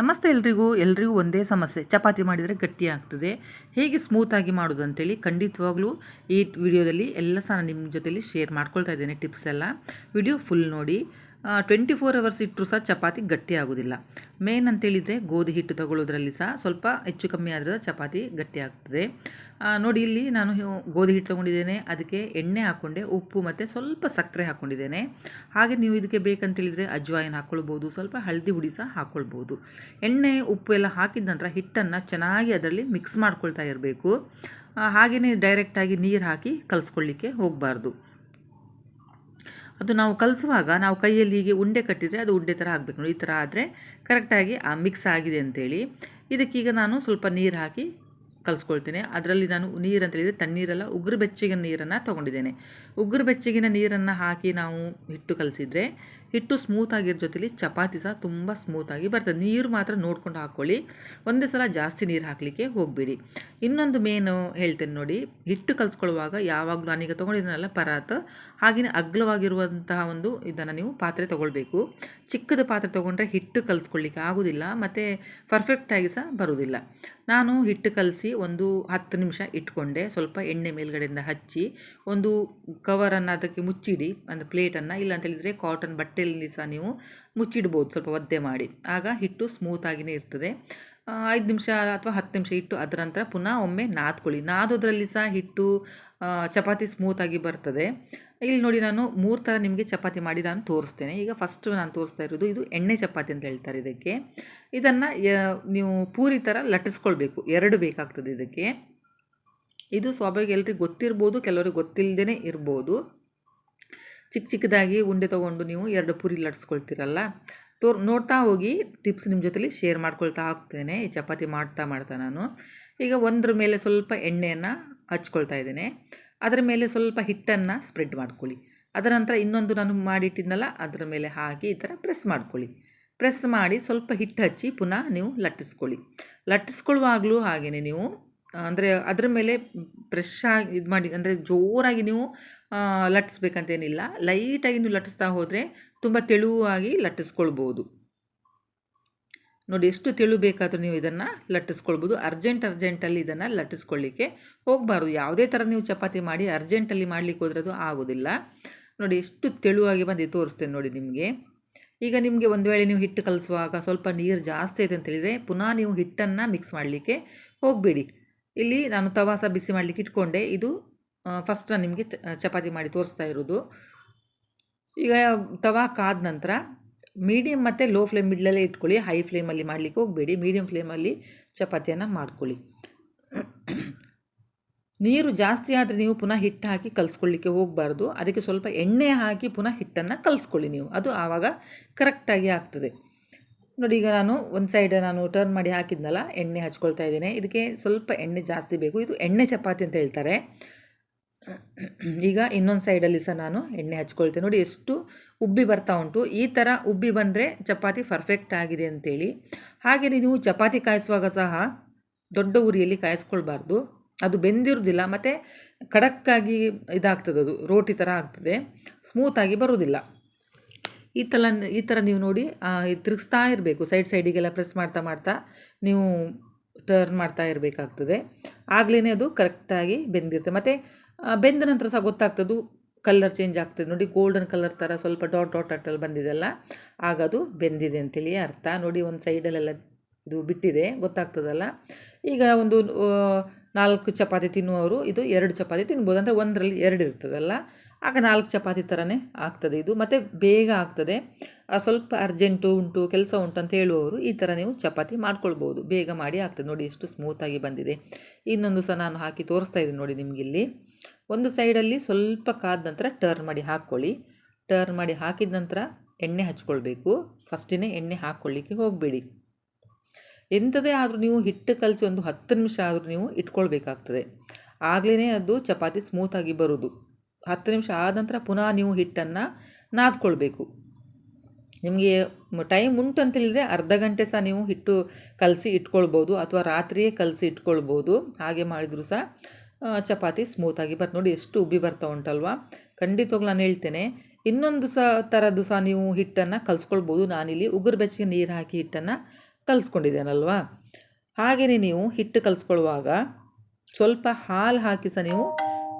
ನಮಸ್ತೆ ಎಲ್ರಿಗೂ. ಎಲ್ರಿಗೂ ಒಂದೇ ಸಮಸ್ಯೆ. ಚಪಾತಿ ಮಾಡಿದರೆ ಗಟ್ಟಿ ಆಗ್ತದೆ. ಹೇಗೆ ಸ್ಮೂತಾಗಿ ಮಾಡೋದು ಅಂತೇಳಿ ಖಂಡಿತವಾಗ್ಲೂ ಈ ವಿಡಿಯೋದಲ್ಲಿ ಎಲ್ಲ ಸಹ ನಿಮ್ಮ ಜೊತೆಯಲ್ಲಿ ಶೇರ್ ಮಾಡ್ಕೊಳ್ತಾ ಇದ್ದೇನೆ ಟಿಪ್ಸ್ ಎಲ್ಲ. ವಿಡಿಯೋ ಫುಲ್ ನೋಡಿ. ಟ್ವೆಂಟಿ ಫೋರ್ ಅವರ್ಸ್ ಇಟ್ಟರು ಸಹ ಚಪಾತಿ ಗಟ್ಟಿ ಆಗೋದಿಲ್ಲ. ಮೇನ್ ಅಂತೇಳಿದರೆ ಗೋಧಿ ಹಿಟ್ಟು ತಗೊಳ್ಳೋದ್ರಲ್ಲಿ ಸಹ ಸ್ವಲ್ಪ ಹೆಚ್ಚು ಕಮ್ಮಿ ಆದರೆ ಚಪಾತಿ ಗಟ್ಟಿ ಆಗ್ತದೆ. ನೋಡಿ ಇಲ್ಲಿ ನಾನು ಗೋಧಿ ಹಿಟ್ಟು ತೊಗೊಂಡಿದ್ದೇನೆ, ಅದಕ್ಕೆ ಎಣ್ಣೆ ಹಾಕ್ಕೊಂಡೆ, ಉಪ್ಪು ಮತ್ತು ಸ್ವಲ್ಪ ಸಕ್ಕರೆ ಹಾಕ್ಕೊಂಡಿದ್ದೇನೆ. ಹಾಗೆ ನೀವು ಇದಕ್ಕೆ ಬೇಕಂತೇಳಿದರೆ ಅಜ್ವಾಯಿನ ಹಾಕ್ಕೊಳ್ಬೋದು ಸ್ವಲ್ಪ ಹಳದಿ ಹುಡಿ ಸಹ ಹಾಕ್ಕೊಳ್ಬೋದು ಎಣ್ಣೆ, ಉಪ್ಪು ಎಲ್ಲ ಹಾಕಿದ ನಂತರ ಹಿಟ್ಟನ್ನು ಚೆನ್ನಾಗಿ ಅದರಲ್ಲಿ ಮಿಕ್ಸ್ ಮಾಡ್ಕೊಳ್ತಾ ಇರಬೇಕು. ಹಾಗೆಯೇ ಡೈರೆಕ್ಟಾಗಿ ನೀರು ಹಾಕಿ ಕಲಿಸ್ಕೊಳ್ಳಿಕ್ಕೆ ಹೋಗಬಾರ್ದು. ಅದು ನಾವು ಕಲಿಸುವಾಗ ನಾವು ಕೈಯಲ್ಲಿ ಹೀಗೆ ಉಂಡೆ ಕಟ್ಟಿದರೆ ಅದು ಉಂಡೆ ಥರ ಆಗಬೇಕು ನೋಡಿ, ಈ ಥರ ಆದರೆ ಕರೆಕ್ಟಾಗಿ ಆ ಮಿಕ್ಸ್ ಆಗಿದೆ ಅಂತೇಳಿ. ಇದಕ್ಕೀಗ ನಾನು ಸ್ವಲ್ಪ ನೀರು ಹಾಕಿ ಕಲಿಸ್ಕೊಳ್ತೇನೆ. ಅದರಲ್ಲಿ ನಾನು ನೀರು ಅಂತ ಹೇಳಿದರೆ ತಣ್ಣೀರಲ್ಲ ಉಗುರು ಬೆಚ್ಚಗಿನ ನೀರನ್ನು ತೊಗೊಂಡಿದ್ದೇನೆ. ಉಗುರು ಬೆಚ್ಚಗಿನ ನೀರನ್ನು ಹಾಕಿ ನಾವು ಹಿಟ್ಟು ಕಲಿಸಿದರೆ ಹಿಟ್ಟು ಸ್ಮೂತ್ ಆಗಿರೋ ಜೊತೆಲಿ ಚಪಾತಿ ಸಹ ತುಂಬ ಸ್ಮೂತಾಗಿ ಬರ್ತದೆ. ನೀರು ಮಾತ್ರ ನೋಡ್ಕೊಂಡು ಹಾಕ್ಕೊಳ್ಳಿ ಒಂದೇ ಸಲ ಜಾಸ್ತಿ ನೀರು ಹಾಕಲಿಕ್ಕೆ ಹೋಗಬೇಡಿ. ಇನ್ನೊಂದು ಮೇನು ಹೇಳ್ತೇನೆ ನೋಡಿ. ಹಿಟ್ಟು ಕಲಿಸ್ಕೊಳ್ಳುವಾಗ ಯಾವಾಗಲೂ ನಾನೀಗ ತೊಗೊಂಡಿದ್ದೀನಲ್ಲ ಪರಾತ್ ಹಾಗೆಯೇ ಅಗ್ಲವಾಗಿರುವಂತಹ ಒಂದು ಇದನ್ನು ನೀವು ಪಾತ್ರೆ ತೊಗೊಳ್ಬೇಕು. ಚಿಕ್ಕದ ಪಾತ್ರೆ ತೊಗೊಂಡ್ರೆ ಹಿಟ್ಟು ಕಲಿಸ್ಕೊಳ್ಳಿಕ್ಕೆ ಆಗೋದಿಲ್ಲ, ಮತ್ತು ಪರ್ಫೆಕ್ಟಾಗಿ ಸಹ ಬರೋದಿಲ್ಲ. ನಾನು ಹಿಟ್ಟು ಕಲಸಿ ಒಂದು ಹತ್ತು ನಿಮಿಷ ಇಟ್ಕೊಂಡೆ. ಸ್ವಲ್ಪ ಎಣ್ಣೆ ಮೇಲ್ಗಡೆಯಿಂದ ಹಚ್ಚಿ ಒಂದು ಕವರನ್ನು ಅದಕ್ಕೆ ಮುಚ್ಚಿಡಿ, ಅಂದರೆ ಪ್ಲೇಟನ್ನು ಇಲ್ಲ ಅಂತ ಹೇಳಿದರೆ ಕಾಟನ್ ಬಟ್ಟೆಯಲ್ಲಿ ಸಹ ನೀವು ಮುಚ್ಚಿಡ್ಬೋದು, ಸ್ವಲ್ಪ ಒದ್ದೆ ಮಾಡಿ. ಆಗ ಹಿಟ್ಟು ಸ್ಮೂತಾಗಿಯೇ ಇರ್ತದೆ. ಐದು ನಿಮಿಷ ಅಥವಾ ಹತ್ತು ನಿಮಿಷ ಇಟ್ಟು ಅದರ ನಂತರ ಪುನಃ ಒಮ್ಮೆ ನಾದ್ಕೊಳ್ಳಿ. ನಾದೋದ್ರಲ್ಲಿ ಸಹ ಹಿಟ್ಟು ಚಪಾತಿ ಸ್ಮೂತಾಗಿ ಬರ್ತದೆ. ಇಲ್ಲಿ ನೋಡಿ ನಾನು ಮೂರು ಥರ ನಿಮಗೆ ಚಪಾತಿ ಮಾಡಿ ನಾನು ತೋರಿಸ್ತೇನೆ. ಈಗ ಫಸ್ಟ್ ನಾನು ತೋರಿಸ್ತಾ ಇರೋದು ಇದು ಎಣ್ಣೆ ಚಪಾತಿ ಅಂತ ಹೇಳ್ತಾರೆ ಇದಕ್ಕೆ. ಇದನ್ನು ನೀವು ಪೂರಿ ಥರ ಲಟ್ಟಿಸ್ಕೊಳ್ಬೇಕು. ಎರಡು ಬೇಕಾಗ್ತದೆ ಇದಕ್ಕೆ. ಇದು ಸ್ವಾಭಾವಿಕ ಎಲ್ರಿಗೂ ಗೊತ್ತಿರ್ಬೋದು, ಕೆಲವರಿಗೆ ಗೊತ್ತಿಲ್ಲದೇ ಇರ್ಬೋದು. ಚಿಕ್ಕ ಚಿಕ್ಕದಾಗಿ ಉಂಡೆ ತೊಗೊಂಡು ನೀವು ಎರಡು ಪೂರಿ ಲಟ್ಸ್ಕೊಳ್ತೀರಲ್ಲ? ತೋರ್ ನೋಡ್ತಾ ಹೋಗಿ ಟಿಪ್ಸ್ ನಿಮ್ಮ ಜೊತೆಲಿ ಶೇರ್ ಮಾಡ್ಕೊಳ್ತಾ ಹೋಗ್ತೇನೆ. ಈ ಚಪಾತಿ ಮಾಡ್ತಾ ಮಾಡ್ತಾ ನಾನು. ಈಗ ಒಂದ್ರ ಮೇಲೆ ಸ್ವಲ್ಪ ಎಣ್ಣೆಯನ್ನು ಹಚ್ಕೊಳ್ತಾ ಇದ್ದೇನೆ. ಅದರ ಮೇಲೆ ಸ್ವಲ್ಪ ಹಿಟ್ಟನ್ನು ಸ್ಪ್ರೆಡ್ ಮಾಡ್ಕೊಳ್ಳಿ. ಅದರ ನಂತರ ಇನ್ನೊಂದು ನಾನು ಮಾಡಿಟ್ಟಿದ್ನಲ್ಲ, ಅದರ ಮೇಲೆ ಹಾಕಿ ಈ ಥರ ಪ್ರೆಸ್ ಮಾಡ್ಕೊಳ್ಳಿ. ಪ್ರೆಸ್ ಮಾಡಿ ಸ್ವಲ್ಪ ಹಿಟ್ಟು ಹಚ್ಚಿ ಪುನಃ ನೀವು ಲಟ್ಟಿಸ್ಕೊಳ್ಳಿ. ಲಟ್ಟಿಸ್ಕೊಳ್ಳುವಾಗಲೂ ಹಾಗೆಯೇ ನೀವು. ಅಂದರೆ ಅದರ ಮೇಲೆ ಫ್ರೆಶ್ ಆಗಿ ಇದು ಮಾಡಿ, ಅಂದರೆ ಜೋರಾಗಿ ನೀವು ಲಟ್ಟಿಸ್ಬೇಕಂತೇನಿಲ್ಲ. ಲೈಟಾಗಿ ನೀವು ಲಟ್ಟಿಸ್ತಾ ಹೋದರೆ ತುಂಬ ತೆಳುವಾಗಿ ಲಟ್ಟಿಸ್ಕೊಳ್ಬೋದು. ನೋಡಿ, ಎಷ್ಟು ತೆಳು ಬೇಕಾದರೂ ನೀವು ಇದನ್ನು ಲಟ್ಟಿಸ್ಕೊಳ್ಬೋದು. ಅರ್ಜೆಂಟ್, ಅರ್ಜೆಂಟಲ್ಲಿ ಇದನ್ನು ಲಟ್ಟಿಸ್ಕೊಳ್ಳಿಕ್ಕೆ ಹೋಗಬಾರ್ದು. ಯಾವುದೇ ಥರ ನೀವು ಚಪಾತಿ ಮಾಡಿ ಅರ್ಜೆಂಟಲ್ಲಿ ಮಾಡಲಿಕ್ಕೆ ಹೋದ್ರೆ ಅದು ಆಗೋದಿಲ್ಲ. ನೋಡಿ, ಎಷ್ಟು ತೆಳುವಾಗಿ ಬಂದು ತೋರಿಸ್ತೇನೆ ನೋಡಿ ನಿಮಗೆ. ಈಗ ನಿಮಗೆ ಒಂದು ವೇಳೆ ನೀವು ಹಿಟ್ಟು ಕಲಿಸುವಾಗ ಸ್ವಲ್ಪ ನೀರು ಜಾಸ್ತಿ ಐತೆ ಅಂತ ಹೇಳಿದರೆ ಪುನಃ ನೀವು ಹಿಟ್ಟನ್ನು ಮಿಕ್ಸ್ ಮಾಡಲಿಕ್ಕೆ ಹೋಗಬೇಡಿ. ಇಲ್ಲಿ ನಾನು ತವಾಸ ಬಿಸಿ ಮಾಡಲಿಕ್ಕೆ ಇಟ್ಕೊಂಡೆ. ಇದು ಫಸ್ಟ್ ನಾನು ನಿಮಗೆ ಚಪಾತಿ ಮಾಡಿ ತೋರಿಸ್ತಾ ಇರೋದು. ಈಗ ತವಾ ಕಾದ ನಂತರ ಮೀಡಿಯಮ್ ಮತ್ತು ಲೋ ಫ್ಲೇಮ್ ಮಿಡ್ಲಲ್ಲೇ ಇಟ್ಕೊಳ್ಳಿ. ಹೈ ಫ್ಲೇಮಲ್ಲಿ ಮಾಡಲಿಕ್ಕೆ ಹೋಗಬೇಡಿ. ಮೀಡಿಯಮ್ ಫ್ಲೇಮಲ್ಲಿ ಚಪಾತಿಯನ್ನು ಮಾಡ್ಕೊಳ್ಳಿ. ನೀರು ಜಾಸ್ತಿ ಆದರೆ ನೀವು ಪುನಃ ಹಿಟ್ಟು ಹಾಕಿ ಕಲಿಸ್ಕೊಳ್ಳಿಕ್ಕೆ ಹೋಗಬಾರ್ದು. ಅದಕ್ಕೆ ಸ್ವಲ್ಪ ಎಣ್ಣೆ ಹಾಕಿ ಪುನಃ ಹಿಟ್ಟನ್ನು ಕಲಿಸ್ಕೊಳ್ಳಿ ನೀವು. ಅದು ಆವಾಗ ಕರೆಕ್ಟಾಗಿ ಆಗ್ತದೆ. ನೋಡಿ, ಈಗ ನಾನು ಒಂದು ಸೈಡ್ ನಾನು ಟರ್ನ್ ಮಾಡಿ ಹಾಕಿದ್ನಲ್ಲ, ಎಣ್ಣೆ ಹಚ್ಕೊಳ್ತಾ ಇದ್ದೇನೆ. ಇದಕ್ಕೆ ಸ್ವಲ್ಪ ಎಣ್ಣೆ ಜಾಸ್ತಿ ಬೇಕು. ಇದು ಎಣ್ಣೆ ಚಪಾತಿ ಅಂತ ಹೇಳ್ತಾರೆ. ಈಗ ಇನ್ನೊಂದು ಸೈಡಲ್ಲಿ ಸಹ ನಾನು ಎಣ್ಣೆ ಹಚ್ಕೊಳ್ತೇನೆ. ನೋಡಿ, ಎಷ್ಟು ಉಬ್ಬಿ ಬರ್ತಾ ಉಂಟು. ಈ ಥರ ಉಬ್ಬಿ ಬಂದರೆ ಚಪಾತಿ ಪರ್ಫೆಕ್ಟ್ ಆಗಿದೆ ಅಂತೇಳಿ. ಹಾಗೆಯೇ ನೀವು ಚಪಾತಿ ಕಾಯಿಸುವಾಗ ಸಹ ದೊಡ್ಡ ಉರಿಯಲ್ಲಿ ಕಾಯಿಸ್ಕೊಳ್ಬಾರ್ದು. ಅದು ಬೆಂದಿರೋದಿಲ್ಲ, ಮತ್ತು ಖಡಕ್ಕಾಗಿ ಇದಾಗ್ತದೆ ಅದು, ರೋಟಿ ಥರ ಆಗ್ತದೆ. ಸ್ಮೂತಾಗಿ ಬರೋದಿಲ್ಲ. ಈ ಥರ ಈ ಥರ ನೀವು ನೋಡಿ ತಿರುಗಿಸ್ತಾ ಇರಬೇಕು. ಸೈಡ್ ಸೈಡಿಗೆಲ್ಲ ಪ್ರೆಸ್ ಮಾಡ್ತಾ ಮಾಡ್ತಾ ನೀವು ಟರ್ನ್ ಮಾಡ್ತಾ ಇರಬೇಕಾಗ್ತದೆ. ಆಗಲೇ ಅದು ಕರೆಕ್ಟಾಗಿ ಬೆಂದಿರುತ್ತೆ. ಮತ್ತು ಬೆಂದ ನಂತರ ಸಹ ಗೊತ್ತಾಗ್ತದೆ ಕಲ್ಲರ್ ಚೇಂಜ್ ಆಗ್ತದೆ. ನೋಡಿ ಗೋಲ್ಡನ್ ಕಲರ್ ಥರ ಸ್ವಲ್ಪ ಡಾಟ್ ಡಾಟ್ ಡಾಟಲ್ಲಿ ಬಂದಿದೆಲ್ಲ ಆಗ ಅದು ಬೆಂದಿದೆ ಅಂತೇಳಿ ಅರ್ಥ. ನೋಡಿ, ಒಂದು ಸೈಡಲ್ಲೆಲ್ಲ ಇದು ಬಿಟ್ಟಿದೆ, ಗೊತ್ತಾಗ್ತದಲ್ಲ. ಈಗ ಒಂದು ನಾಲ್ಕು ಚಪಾತಿ ತಿನ್ನುವವರು, ಇದು ಎರಡು ಚಪಾತಿ ತಿನ್ಬೋದು. ಅಂದರೆ ಒಂದರಲ್ಲಿ ಎರಡು ಇರ್ತದಲ್ಲ. ಆಗ ನಾಲ್ಕು ಚಪಾತಿ ಥರನೇ ಆಗ್ತದೆ ಇದು. ಮತ್ತು ಬೇಗ ಆಗ್ತದೆ. ಸ್ವಲ್ಪ ಅರ್ಜೆಂಟು ಉಂಟು, ಕೆಲಸ ಉಂಟು ಅಂತ ಹೇಳುವವರು ಈ ಥರ ನೀವು ಚಪಾತಿ ಮಾಡ್ಕೊಳ್ಬೋದು. ಬೇಗ ಮಾಡಿ ಆಗ್ತದೆ. ನೋಡಿ ಎಷ್ಟು ಸ್ಮೂತಾಗಿ ಬಂದಿದೆ. ಇನ್ನೊಂದು ಸಹ ನಾನು ಹಾಕಿ ತೋರಿಸ್ತಾ ಇದ್ದೀನಿ ನೋಡಿ ನಿಮಗಿಲ್ಲಿ ಒಂದು ಸೈಡಲ್ಲಿ ಸ್ವಲ್ಪ ಕಾದ ನಂತರ ಟರ್ನ್ ಮಾಡಿ ಹಾಕ್ಕೊಳ್ಳಿ. ಟರ್ನ್ ಮಾಡಿ ಹಾಕಿದ ನಂತರ ಎಣ್ಣೆ ಹಚ್ಕೊಳ್ಬೇಕು. ಫಸ್ಟಿನೇ ಎಣ್ಣೆ ಹಾಕ್ಕೊಳ್ಳಿಕ್ಕೆ ಹೋಗಬೇಡಿ. ಎಂಥದೇ ಆದರೂ ನೀವು ಹಿಟ್ಟು ಕಲಸಿ ಒಂದು ಹತ್ತು ನಿಮಿಷ ಆದರೂ ನೀವು ಇಟ್ಕೊಳ್ಬೇಕಾಗ್ತದೆ. ಆಗಲೇ ಅದು ಚಪಾತಿ ಸ್ಮೂತಾಗಿ ಬರೋದು. ಹತ್ತು ನಿಮಿಷ ಆದ ನಂತರ ಪುನಃ ನೀವು ಹಿಟ್ಟನ್ನು ನಾದ್ಕೊಳ್ಬೇಕು. ನಿಮಗೆ ಟೈಮ್ ಉಂಟು ಅಂತ ಹೇಳಿದರೆ ಅರ್ಧ ಗಂಟೆ ಸಹ ನೀವು ಹಿಟ್ಟು ಕಲಸಿ ಇಟ್ಕೊಳ್ಬೋದು ಅಥವಾ ರಾತ್ರಿಯೇ ಕಲಸಿ ಇಟ್ಕೊಳ್ಬೋದು. ಹಾಗೆ ಮಾಡಿದರೂ ಸಹ ಚಪಾತಿ ಸ್ಮೂತಾಗಿ ಬರ್ತದೆ ನೋಡಿ ಎಷ್ಟು ಉಬ್ಬಿ ಬರ್ತಾ ಉಂಟಲ್ವಾ? ಖಂಡಿತವಾಗ್ಲೂ ನಾನು ಹೇಳ್ತೇನೆ, ಇನ್ನೊಂದು ಸಹ ಥರದ್ದು ಸಹ ನೀವು ಹಿಟ್ಟನ್ನು ಕಲಿಸ್ಕೊಳ್ಬೋದು. ನಾನಿಲ್ಲಿ ಉಗುರು ಬೆಚ್ಚಗೆ ನೀರು ಹಾಕಿ ಹಿಟ್ಟನ್ನು ಕಲಿಸ್ಕೊಂಡಿದ್ದೇನಲ್ವಾ? ಹಾಗೆಯೇ ನೀವು ಹಿಟ್ಟು ಕಲಿಸ್ಕೊಳ್ಳುವಾಗ ಸ್ವಲ್ಪ ಹಾಲು ಹಾಕಿ ಸಹ ನೀವು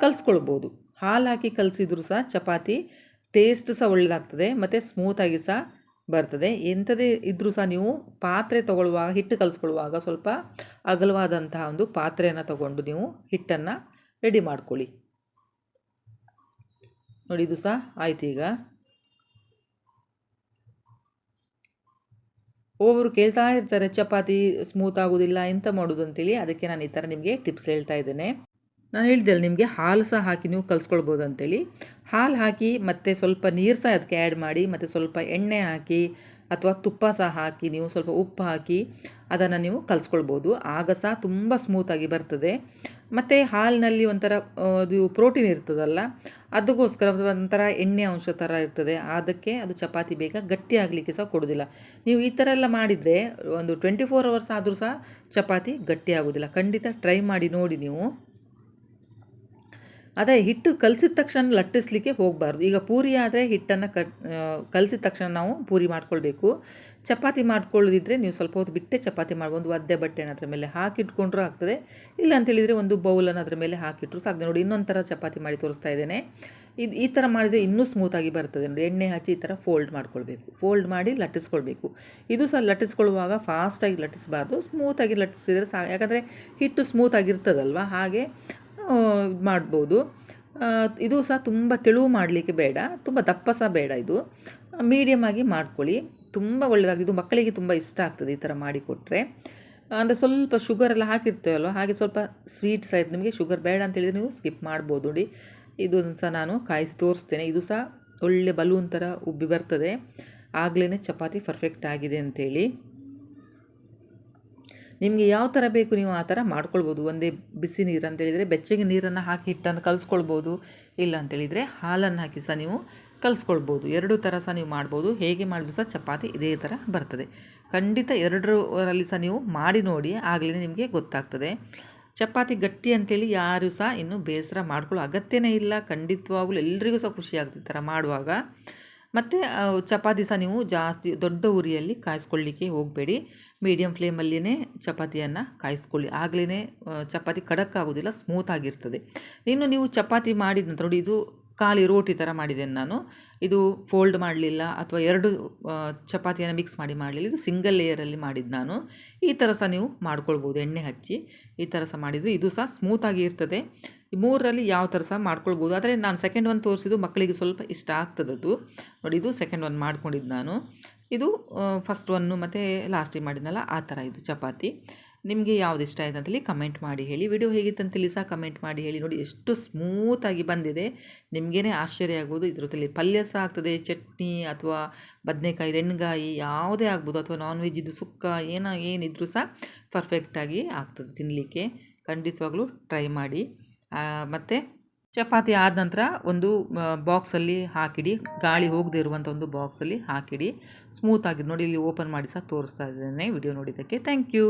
ಕಲಿಸ್ಕೊಳ್ಬೋದು. ಹಾಲು ಹಾಕಿ ಕಲಸಿದ್ರು ಸಹ ಚಪಾತಿ ಟೇಸ್ಟ್ ಸಹ ಒಳ್ಳೆಯದಾಗ್ತದೆ ಮತ್ತು ಸ್ಮೂತಾಗಿ ಸಹ ಬರ್ತದೆ. ಎಂಥದೇ ಇದ್ದರೂ ಸಹ ನೀವು ಪಾತ್ರೆ ತೊಗೊಳ್ಳುವಾಗ, ಹಿಟ್ಟು ಕಲಿಸ್ಕೊಳ್ಳುವಾಗ ಸ್ವಲ್ಪ ಅಗಲವಾದಂತಹ ಒಂದು ಪಾತ್ರೆಯನ್ನು ತಗೊಂಡು ನೀವು ಹಿಟ್ಟನ್ನು ರೆಡಿ ಮಾಡ್ಕೊಳ್ಳಿ. ನೋಡಿ, ಇದು ಸಹ ಆಯ್ತು ಈಗ. ಒಬ್ಬರು ಕೇಳ್ತಾ ಇರ್ತಾರೆ, ಚಪಾತಿ ಸ್ಮೂತ್ ಆಗೋದಿಲ್ಲ, ಎಂತ ಮಾಡೋದು ಅಂತೇಳಿ ಅದಕ್ಕೆ ನಾನು ಈ ಥರ ನಿಮಗೆ ಟಿಪ್ಸ್ ಹೇಳ್ತಾ ಇದ್ದೇನೆ. ನಾನು ಹೇಳಿದ್ದೆಲ್ಲ ನಿಮಗೆ ಹಾಲು ಸಹ ಹಾಕಿ ನೀವು ಕಲಿಸ್ಕೊಳ್ಬೋದು ಅಂತೇಳಿ. ಹಾಲು ಹಾಕಿ ಮತ್ತು ಸ್ವಲ್ಪ ನೀರು ಸಹ ಅದಕ್ಕೆ ಆ್ಯಡ್ ಮಾಡಿ, ಮತ್ತು ಸ್ವಲ್ಪ ಎಣ್ಣೆ ಹಾಕಿ ಅಥವಾ ತುಪ್ಪ ಸಹ ಹಾಕಿ, ನೀವು ಸ್ವಲ್ಪ ಉಪ್ಪು ಹಾಕಿ ಅದನ್ನು ನೀವು ಕಲಿಸ್ಕೊಳ್ಬೋದು. ಆಗ ಸಹ ತುಂಬ ಸ್ಮೂತಾಗಿ ಬರ್ತದೆ. ಮತ್ತು ಹಾಲಿನಲ್ಲಿ ಒಂಥರ ಅದು ಪ್ರೋಟೀನ್ ಇರ್ತದಲ್ಲ ಅದಕ್ಕೋಸ್ಕರ ಒಂಥರ ಎಣ್ಣೆ ಅಂಶ ಥರ ಇರ್ತದೆ. ಅದಕ್ಕೆ ಅದು ಚಪಾತಿ ಬೇಗ ಗಟ್ಟಿ ಆಗಲಿಕ್ಕೆ ಸಹ ಕೊಡೋದಿಲ್ಲ. ನೀವು ಈ ಥರ ಎಲ್ಲ ಮಾಡಿದರೆ ಒಂದು ಟ್ವೆಂಟಿ ಫೋರ್ ಅವರ್ಸ್ ಆದರೂ ಸಹ ಚಪಾತಿ ಗಟ್ಟಿ ಆಗೋದಿಲ್ಲ. ಖಂಡಿತ ಟ್ರೈ ಮಾಡಿ ನೋಡಿ ನೀವು. ಅದೇ ಹಿಟ್ಟು ಕಲಸಿದ ತಕ್ಷಣ ಲಟ್ಟಿಸ್ಲಿಕ್ಕೆ ಹೋಗಬಾರ್ದು. ಈಗ ಪೂರಿ ಆದರೆ ಹಿಟ್ಟನ್ನು ಕಟ್ ಕಲಸಿದ ತಕ್ಷಣ ನಾವು ಪೂರಿ ಮಾಡ್ಕೊಳ್ಬೇಕು. ಚಪಾತಿ ಮಾಡ್ಕೊಳ್ಳೋದಿದ್ರೆ ನೀವು ಸ್ವಲ್ಪ ಹೊತ್ತು ಬಿಟ್ಟೆ ಚಪಾತಿ ಮಾಡಿ ಒಂದು ಒದ್ದೆ ಬಟ್ಟೆನ ಅದರ ಮೇಲೆ ಹಾಕಿಟ್ಕೊಂಡ್ರೂ ಆಗ್ತದೆ. ಇಲ್ಲ ಅಂತೇಳಿದರೆ ಒಂದು ಬೌಲನ್ನು ಅದರ ಮೇಲೆ ಹಾಕಿಟ್ರು ಸಾಕು. ನೋಡಿ ಇನ್ನೊಂದು ಥರ ಚಪಾತಿ ಮಾಡಿ ತೋರಿಸ್ತಾ ಇದ್ದೇನೆ. ಇದು ಈ ಥರ ಮಾಡಿದರೆ ಇನ್ನೂ ಸ್ಮೂತಾಗಿ ಬರ್ತದೆ. ನೋಡಿ, ಎಣ್ಣೆ ಹಚ್ಚಿ ಈ ಥರ ಫೋಲ್ಡ್ ಮಾಡ್ಕೊಳ್ಬೇಕು. ಫೋಲ್ಡ್ ಮಾಡಿ ಲಟ್ಟಿಸ್ಕೊಳ್ಬೇಕು. ಇದು ಸಹ ಲಟ್ಟಿಸ್ಕೊಳ್ಳುವಾಗ ಫಾಸ್ಟಾಗಿ ಲಟ್ಟಿಸಬಾರ್ದು. ಸ್ಮೂತಾಗಿ ಲಟ್ಟಿಸಿದರೆ ಸಾ ಯಾಕಂದರೆ ಹಿಟ್ಟು ಸ್ಮೂತಾಗಿರ್ತದಲ್ವ ಹಾಗೆ ಇದು ಮಾಡ್ಬೋದು. ಇದು ಸಹ ತುಂಬ ತೆಳು ಮಾಡಲಿಕ್ಕೆ ಬೇಡ, ತುಂಬ ದಪ್ಪ ಸಹ ಬೇಡ ಇದು. ಮೀಡಿಯಮ್ ಆಗಿ ಮಾಡ್ಕೊಳ್ಳಿ. ತುಂಬ ಒಳ್ಳೆಯದಾಗಿ ಇದು ಮಕ್ಕಳಿಗೆ ತುಂಬ ಇಷ್ಟ ಆಗ್ತದೆ ಈ ಥರ ಮಾಡಿಕೊಟ್ರೆ ಅಂದರೆ ಸ್ವಲ್ಪ ಶುಗರ್ ಎಲ್ಲ ಹಾಕಿರ್ತೇವಲ್ವ? ಹಾಗೆ ಸ್ವಲ್ಪ ಸ್ವೀಟ್ ಸಹ ನಿಮಗೆ ಶುಗರ್ ಬೇಡ ಅಂತ ಹೇಳಿದರೆ ನೀವು ಸ್ಕಿಪ್ ಮಾಡ್ಬೋದು ನೋಡಿ. ಇದು ಸಹ ನಾನು ಕಾಯಿಸಿ ತೋರಿಸ್ತೇನೆ. ಇದು ಸಹ ಒಳ್ಳೆ ಬಲೂನ್ ಥರ ಉಬ್ಬಿ ಬರ್ತದೆ. ಆಗಲೇ ಚಪಾತಿ ಪರ್ಫೆಕ್ಟ್ ಆಗಿದೆ ಅಂಥೇಳಿ ನಿಮಗೆ ಯಾವ ಥರ ಬೇಕು ನೀವು ಆ ಥರ ಮಾಡ್ಕೊಳ್ಬೋದು. ಒಂದೇ ಬಿಸಿ ನೀರು ಅಂತೇಳಿದರೆ ಬೆಚ್ಚಗೆ ನೀರನ್ನು ಹಾಕಿ ಹಿಟ್ಟನ್ನು ಕಲಿಸ್ಕೊಳ್ಬೋದು. ಇಲ್ಲ ಅಂತೇಳಿದರೆ ಹಾಲನ್ನು ಹಾಕಿ ಸಹ ನೀವು ಕಲಿಸ್ಕೊಳ್ಬೋದು. ಎರಡು ಥರ ಸಹ ನೀವು ಮಾಡ್ಬೋದು. ಹೇಗೆ ಮಾಡಿದ್ರು ಸಹ ಚಪಾತಿ ಇದೇ ಥರ ಬರ್ತದೆ. ಖಂಡಿತ ಎರಡರಲ್ಲಿ ಸಹ ನೀವು ಮಾಡಿ ನೋಡಿ ಆಗಲೇ ನಿಮಗೆ ಗೊತ್ತಾಗ್ತದೆ. ಚಪಾತಿ ಗಟ್ಟಿ ಅಂತೇಳಿ ಯಾರು ಸಹ ಇನ್ನೂ ಬೇಸರ ಮಾಡ್ಕೊಳ್ಳೋ ಅಗತ್ಯನೇ ಇಲ್ಲ. ಖಂಡಿತವಾಗಲೂ ಎಲ್ರಿಗೂ ಸಹ ಖುಷಿ ಆಗ್ತದೆ ಈ ಥರ ಮಾಡುವಾಗ. ಮತ್ತು ಚಪಾತಿ ಸಹ ನೀವು ಜಾಸ್ತಿ ದೊಡ್ಡ ಉರಿಯಲ್ಲಿ ಕಾಯಿಸ್ಕೊಳ್ಳಿಕ್ಕೆ ಹೋಗಬೇಡಿ. ಮೀಡಿಯಮ್ ಫ್ಲೇಮಲ್ಲಿಯೇ ಚಪಾತಿಯನ್ನು ಕಾಯಿಸ್ಕೊಳ್ಳಿ. ಆಗಲೇ ಚಪಾತಿ ಖಡಕ್ ಆಗೋದಿಲ್ಲ ಸ್ಮೂತ್ ಆಗಿರ್ತದೆ. ಇನ್ನು ನೀವು ಚಪಾತಿ ಮಾಡಿದ ನಂತರ, ನೋಡಿ, ಇದು ಖಾಲಿ ರೋಟಿ ಥರ ಮಾಡಿದ್ದೇನೆ ನಾನು. ಇದು ಫೋಲ್ಡ್ ಮಾಡಲಿಲ್ಲ, ಅಥವಾ ಎರಡು ಚಪಾತಿಯನ್ನು ಮಿಕ್ಸ್ ಮಾಡಿ ಮಾಡಲಿಲ್ಲ. ಇದು ಸಿಂಗಲ್ ಲೇಯರಲ್ಲಿ ಮಾಡಿದ್ದು ನಾನು. ಈ ಥರ ಸಹ ನೀವು ಮಾಡ್ಕೊಳ್ಬೋದು, ಎಣ್ಣೆ ಹಚ್ಚಿ. ಈ ಥರ ಸಹ ಮಾಡಿದರೆ ಇದು ಸಹ ಸ್ಮೂತಾಗಿ ಇರ್ತದೆ. ಮೂರರಲ್ಲಿ ಯಾವ ಥರ ಸಹ ಮಾಡ್ಕೊಳ್ಬೋದು. ಆದರೆ ನಾನು ಸೆಕೆಂಡ್ ಒನ್ ತೋರಿಸಿದ್ದು ಮಕ್ಕಳಿಗೆ ಸ್ವಲ್ಪ ಇಷ್ಟ ಆಗ್ತದದು ನೋಡಿ, ಇದು ಸೆಕೆಂಡ್ ಒನ್ ಮಾಡ್ಕೊಂಡಿದ್ದು ನಾನು. ಇದು ಫಸ್ಟ್ ಒನ್ನು ಮತ್ತು ಲಾಸ್ಟಿಗೆ ಮಾಡಿದ್ನಲ್ಲ, ಆ ಥರ ಇದು ಚಪಾತಿ. ನಿಮಗೆ ಯಾವ್ದು ಇಷ್ಟ ಆಯಿತು ಅಂತೇಳಿ ಕಮೆಂಟ್ ಮಾಡಿ ಹೇಳಿ. ವಿಡಿಯೋ ಹೇಗಿತ್ತು ಅಂತ ಸಹ ಕಮೆಂಟ್ ಮಾಡಿ ಹೇಳಿ. ನೋಡಿ, ಎಷ್ಟು ಸ್ಮೂತಾಗಿ ಬಂದಿದೆ. ನಿಮಗೇ ಆಶ್ಚರ್ಯ ಆಗ್ಬೋದು. ಇದರಲ್ಲಿ ಪಲ್ಯ ಸಹ ಆಗ್ತದೆ. ಚಟ್ನಿ ಅಥವಾ ಬದನೆಕಾಯಿ ಎಣ್ಗಾಯಿ ಯಾವುದೇ ಆಗ್ಬೋದು. ಅಥವಾ ನಾನ್ ವೆಜ್ ಇದು ಸುಕ್ಕ, ಏನೋ, ಏನಿದ್ರೂ ಸಹ ಪರ್ಫೆಕ್ಟಾಗಿ ಆಗ್ತದೆ ತಿನ್ನಲಿಕ್ಕೆ ಖಂಡಿತವಾಗ್ಲೂ ಟ್ರೈ ಮಾಡಿ. ಮತ್ತು ಚಪಾತಿ ಆದ ನಂತರ ಒಂದು ಬಾಕ್ಸಲ್ಲಿ ಹಾಕಿಡಿ. ಗಾಳಿ ಹೋಗದೆ ಇರುವಂಥ ಒಂದು ಬಾಕ್ಸಲ್ಲಿ ಹಾಕಿಡಿ. ಸ್ಮೂತಾಗಿ ನೋಡಿ, ಇಲ್ಲಿ ಓಪನ್ ಮಾಡಿ ಸಹ ತೋರಿಸ್ತಾ ಇದ್ದೇನೆ ವಿಡಿಯೋ ನೋಡಿದ್ದಕ್ಕೆ. Thank you